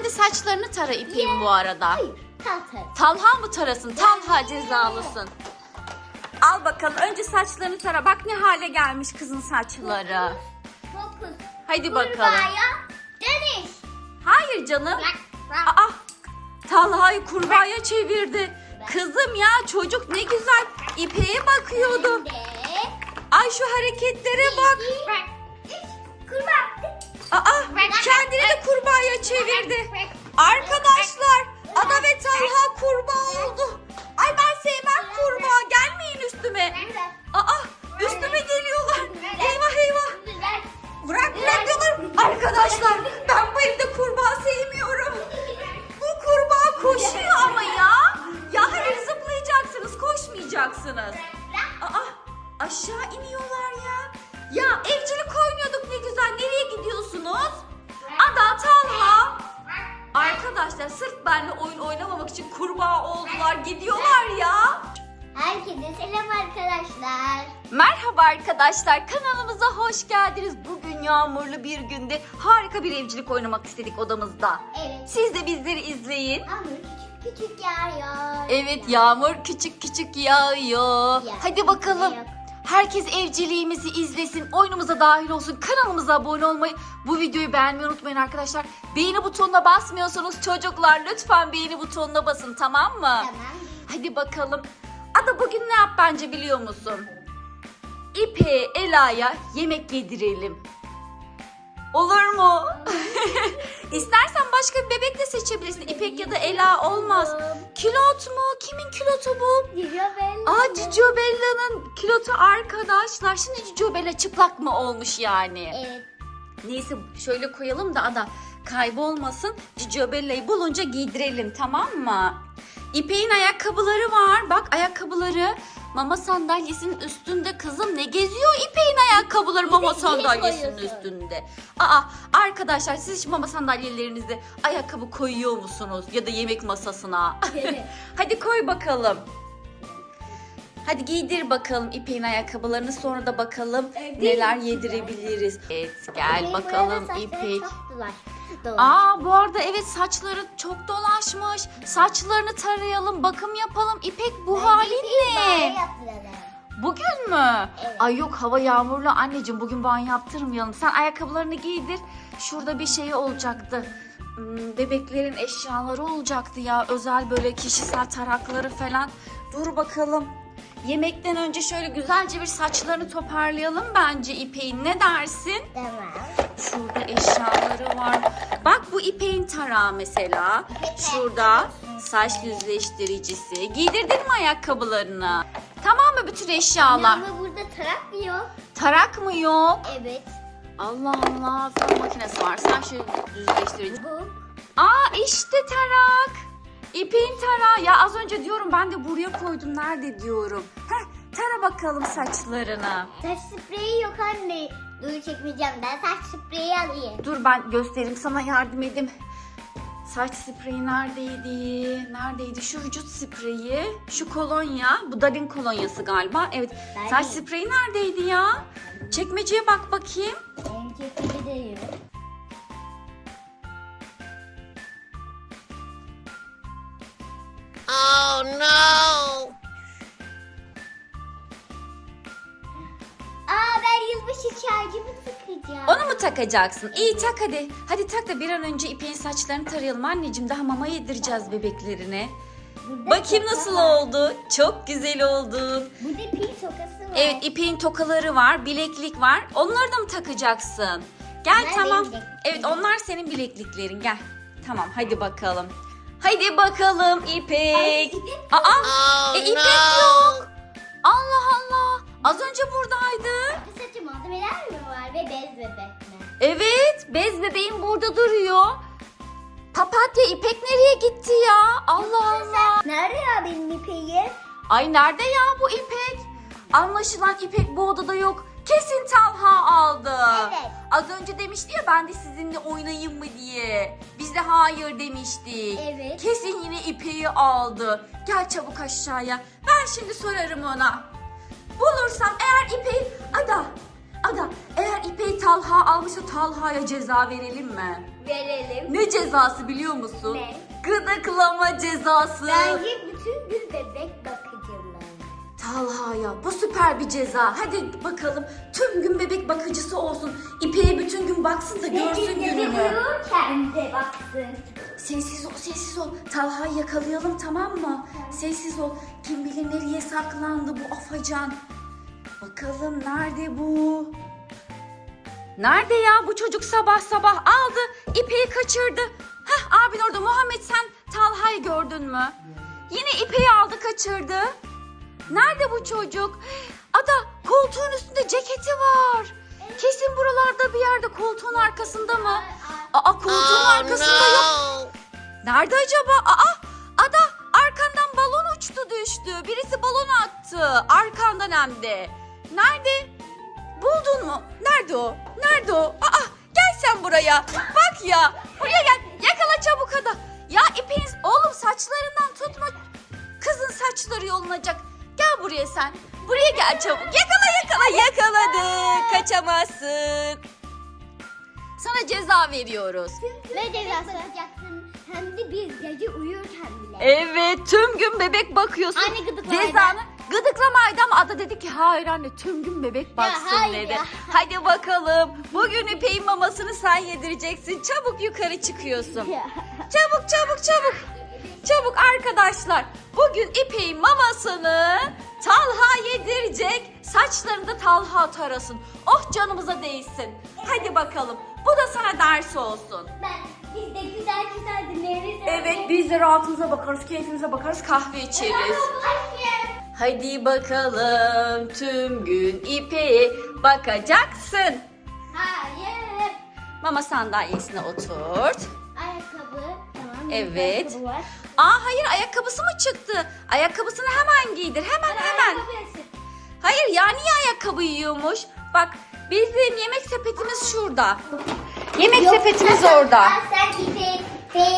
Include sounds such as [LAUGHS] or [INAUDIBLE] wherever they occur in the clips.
Sen de saçlarını tara İpek'in bu arada. Hayır. Tahta. Talha mı tarasın? Talha cezalısın. Al bakalım. Önce saçlarını tara. Bak ne hale gelmiş kızın saçları. Dokuz. Hadi bakalım. Kurbağaya dönüş. Hayır canım. Aa, Talha'yı kurbağaya çevirdi. Kızım ya çocuk ne güzel İpek'e bakıyordu. Ay şu hareketlere bak. Bak. Kurbağa. Aa, kendini de kurbağaya çevirdi. Arkadaşlar Ada ve Talha kurbağa oldu. Ay ben sevmem kurbağa. Gelmeyin üstüme. Aa üstüme Arkadaşlar sırf benimle oyun oynamamak için kurbağa oldular. Gidiyorlar ya. Herkese selam arkadaşlar. Merhaba arkadaşlar kanalımıza hoş geldiniz. Bugün yağmurlu bir günde harika bir evcilik oynamak istedik odamızda. Evet. Siz de bizleri izleyin. Ama küçük küçük yağıyor. Evet yağmur küçük küçük yağıyor. Ya, Hadi bakalım. yok. Herkes evciliğimizi izlesin, oyunumuza dahil olsun, kanalımıza abone olmayı, bu videoyu beğenmeyi unutmayın arkadaşlar. Beğeni butonuna basmıyorsunuz çocuklar. Lütfen beğeni butonuna basın tamam mı? Tamam. Hadi bakalım. Ada bugün ne yap bence biliyor musun? İpe, Ela'ya yemek yedirelim. Olur mu? [LAUGHS] İstersen başka bir bebek de seçebilirsin. İpek ya da Ela olmaz. Kilot mu? Kimin kilotu bu? Cicio Bella. Aa Cicio Bella'nın kilotu arkadaşlar. Şimdi Cicio Bella çıplak mı olmuş yani? Evet. Neyse şöyle koyalım da ada kaybolmasın. Cicio Bella'yı bulunca giydirelim tamam mı? İpek'in ayakkabıları var. Bak ayakkabıları mama sandalyesinin üstünde kızım ne geziyor İpek'in ayakkabıları mama sandalyesinin koyuyorsun? üstünde. Aa arkadaşlar siz hiç mama sandalyelerinize ayakkabı koyuyor musunuz? Ya da yemek masasına? [LAUGHS] Hadi koy bakalım. Hadi giydir bakalım İpek'in ayakkabılarını sonra da bakalım neler yedirebiliriz. Evet gel bakalım İpek. Aa bu arada evet saçları çok dolaşmış. Saçlarını tarayalım, bakım yapalım. İpek bu Bence halin ne? Bugün mü? Evet. Ay yok hava yağmurlu anneciğim bugün banyo yaptırmayalım. Sen ayakkabılarını giydir. Şurada bir şey olacaktı. Hmm, Bebeklerin eşyaları olacaktı ya. Özel böyle kişisel tarakları falan. Dur bakalım. Yemekten önce şöyle güzelce bir saçlarını toparlayalım bence İpek'in. Ne dersin? Tamam. Şurada eşyaları var. Bak bu İpek'in tarağı mesela. Şurada saç düzleştiricisi. Giydirdin mi ayakkabılarını? Tamam mı bütün eşyalar? Ama burada tarak mı yok? Tarak mı yok? Evet. Allah Allah fön makinesi var. Sen şu düzleştirici. Bu. Aa işte tarak. İpek'in tarağı. Ya az önce diyorum ben de buraya koydum. Nerede diyorum. Heh, tara bakalım saçlarını. Saç spreyi yok anne. Dur çekmeyeceğim. Ben saç spreyi alayım. Dur ben göstereyim sana yardım edeyim. Saç spreyi neredeydi? Neredeydi? Şu vücut spreyi, şu kolonya. Bu Dalin kolonyası galiba. Evet. Dalin. Saç spreyi neredeydi ya? Çekmeceye bak bakayım. Benim çekici de yok. Aa şarjımı takacağım. Onu mu takacaksın? İyi tak hadi. Hadi tak da bir an önce İpek'in saçlarını tarayalım anneciğim. Daha mama yedireceğiz bebeklerine. Burada Bakayım toka nasıl var. oldu. Çok güzel oldu. Burada pil tokası var. Evet İpek'in tokaları var, bileklik var. Onları da mı takacaksın? Gel Onlar tamam. benim bilekliklerim. Evet onlar senin bilekliklerin. Gel. Tamam hadi bakalım. Hadi bakalım İpek. Aa, e, İpek bez bebek mi? Evet, bez bebeğim burada duruyor. Papatya İpek nereye gitti ya? Allah Allah. Nerede ya benim ipeğim? Ay nerede ya bu İpek? Anlaşılan İpek bu odada yok. Kesin Talha aldı. Evet. Az önce demişti ya ben de sizinle oynayayım mı diye. Biz de hayır demiştik. Evet. Kesin yine İpek'i aldı. Gel çabuk aşağıya. Ben şimdi sorarım ona. Bulursam eğer İpek'i... Ada, Ada eğer İpek'i Talha almışsa Talha'ya ceza verelim mi? Görelim. Ne cezası biliyor musun? Ne? Gıdıklama cezası. Bence bütün gün bebek ben. Talha'ya bu süper bir ceza. Hadi bakalım tüm gün bebek bakıcısı olsun. İpeğe bütün gün baksın da görsün gününü. uyurken de baksın. Sessiz ol, sessiz ol. Talha'yı yakalayalım tamam mı? Sessiz ol. Kim bilir nereye saklandı bu afacan. Bakalım nerede bu? Nerede ya bu çocuk sabah sabah aldı, ipeyi kaçırdı. Heh abin orada. Muhammed sen Talha'yı gördün mü? Yine ipeyi aldı kaçırdı. Nerede bu çocuk? Ada koltuğun üstünde ceketi var. Kesin buralarda bir yerde koltuğun arkasında mı? Aa koltuğun arkasında yok. Nerede acaba? Aa ada arkandan balon uçtu düştü. Birisi balon attı. Arkandan hem de. Nerede? Buldun mu? Nerede o? Nerede o? Aa gel sen buraya. Bak ya. Buraya gel. Yakala çabuk ada. Ya ipeğin oğlum saçlarından tutma. Kızın saçları yolunacak. Gel buraya sen. Buraya gel çabuk. Yakala yakala yakaladık. Kaçamazsın. Sana ceza veriyoruz. Ne cezası? Hem de biz gece uyurken bile. Evet tüm gün bebek bakıyorsun. Anne gıdıklamaydı. Cezanı gıdıklamaydı ama Ada dedi ki hayır anne tüm gün bebek baksın hayır dedi. ya. Hadi bakalım bugün İpek'in mamasını sen yedireceksin. Çabuk yukarı çıkıyorsun. Çabuk çabuk çabuk. Çabuk arkadaşlar. Bugün İpek'in mamasını Talha yedirecek. Saçlarını da Talha tarasın. Oh canımıza değsin. Hadi bakalım. Bu da sana ders olsun. Ben biz de güzel güzel dinleriz. Evet biz de rahatımıza bakarız, keyfimize bakarız, kahve içeriz. Hadi bakalım tüm gün ipeğe bakacaksın. Hayır. Mama sandalyesine oturt. Ayakkabı. Tamam. Evet. Ayakkabı var. Aa hayır ayakkabısı mı çıktı? Ayakkabısını hemen giydir. Hemen hemen. Ayakkabı yazsın. Hayır ya niye ayakkabı yiyormuş? Bak bizim yemek sepetimiz şurada. Yemek Yok, sepetimiz sen- orada. Sen İpek'e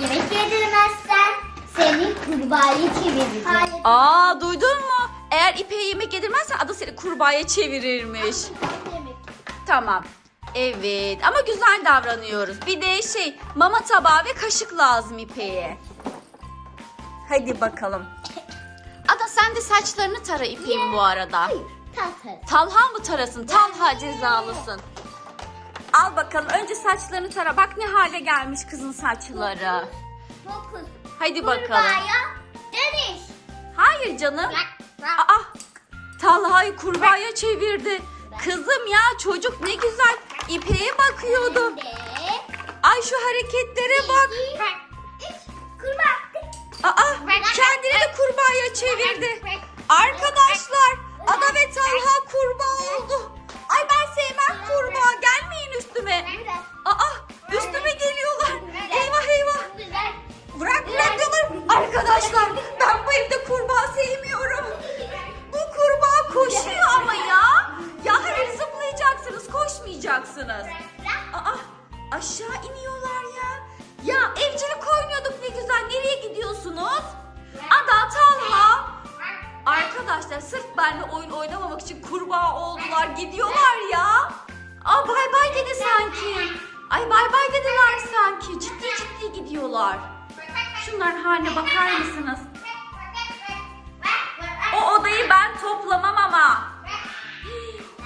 yemek yedirmezsen senin kurbağayı çevireceğim. Aa duydun mu? Eğer ipeğe yemek yedirmezsen adı seni kurbağaya çevirirmiş. Tamam. Evet ama güzel davranıyoruz. Bir de şey mama tabağı ve kaşık lazım İpek'e. Hadi bakalım. Ada sen de saçlarını tara İpek'in bu arada. Hayır. Tatlı. Talha mı tarasın? Talha cezalısın. Al bakalım önce saçlarını tara. Bak ne hale gelmiş kızın saçları. Dokuz. Hadi bakalım. Kurbağaya. Hayır canım. Aa, Talha'yı kurbağaya çevirdi. Kızım ya çocuk ne güzel İpek'e bakıyordu. Ay şu hareketlere bak. Aa kendini de kurbağaya çevirdi. Arkadaşlar Ada ve Talha kurbağa oldu. Ay ben sevmem kurbağa gelmeyin üstüme. Aa üstüme geliyorlar. Eyvah eyvah. Bırak bırak diyorlar. Arkadaşlar ben bu evde kurbağa Ay bay bay dediler sanki. Ciddi ciddi gidiyorlar. Şunların haline bakar mısınız? O odayı ben toplamam ama.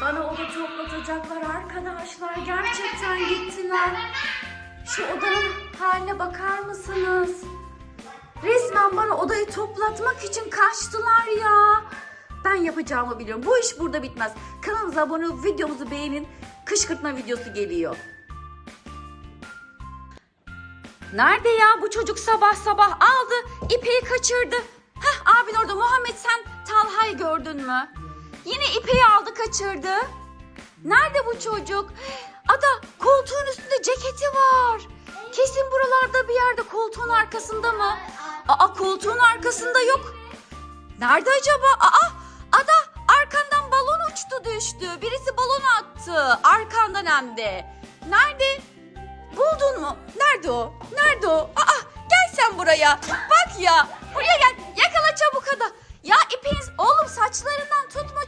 Bana oda toplatacaklar arkadaşlar. Gerçekten gittiler. Şu odanın haline bakar mısınız? Resmen bana odayı toplatmak için kaçtılar ya. Ben yapacağımı biliyorum. Bu iş burada bitmez. Kanalımıza abone olup videomuzu beğenin. Kışkırtma videosu geliyor. Nerede ya bu çocuk sabah sabah aldı, ipeyi kaçırdı. Heh abin orada. Muhammed sen Talha'yı gördün mü? Yine ipeyi aldı kaçırdı. Nerede bu çocuk? Ada koltuğun üstünde ceketi var. Kesin buralarda bir yerde koltuğun arkasında mı? Aa koltuğun arkasında yok. Nerede acaba? Aa Ada arkandan balon uçtu düştü. Birisi balon attı. Arkandan hem de. Nerede? Buldun mu? Nerede o? Nerede o? Aa gel sen buraya. Bak ya. Buraya gel. Yakala çabuk ada. Ya İpek'in oğlum saçlarından tutma.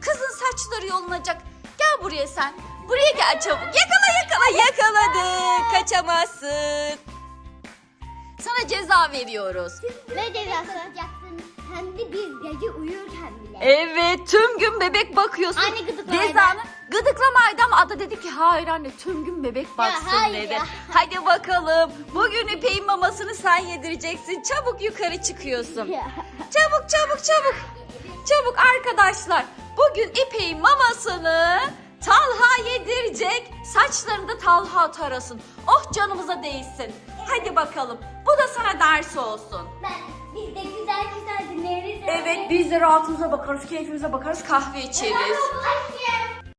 Kızın saçları yolunacak. Gel buraya sen. Buraya gel çabuk. Yakala yakala yakaladık. Kaçamazsın. Sana ceza veriyoruz. Ne cezası? Hem de biz gece uyurken bile. Evet tüm gün bebek bakıyorsun. Anne gıdıklamaydı. Cezanı gıdıklamaydı ama Ada dedi ki hayır anne tüm gün bebek baksın hayır dedi. ya. Hadi bakalım. Bugün İpek'in mamasını sen yedireceksin. Çabuk yukarı çıkıyorsun. Çabuk çabuk çabuk. Çabuk arkadaşlar. Bugün İpek'in mamasını Talha yedirecek. Saçlarını da Talha tarasın. Oh canımıza değsin. Hadi bakalım. Bu da sana ders olsun. Ben, biz de güzel güzel dinleriz. Evet biz de rahatımıza bakarız, keyfimize bakarız, kahve içeriz.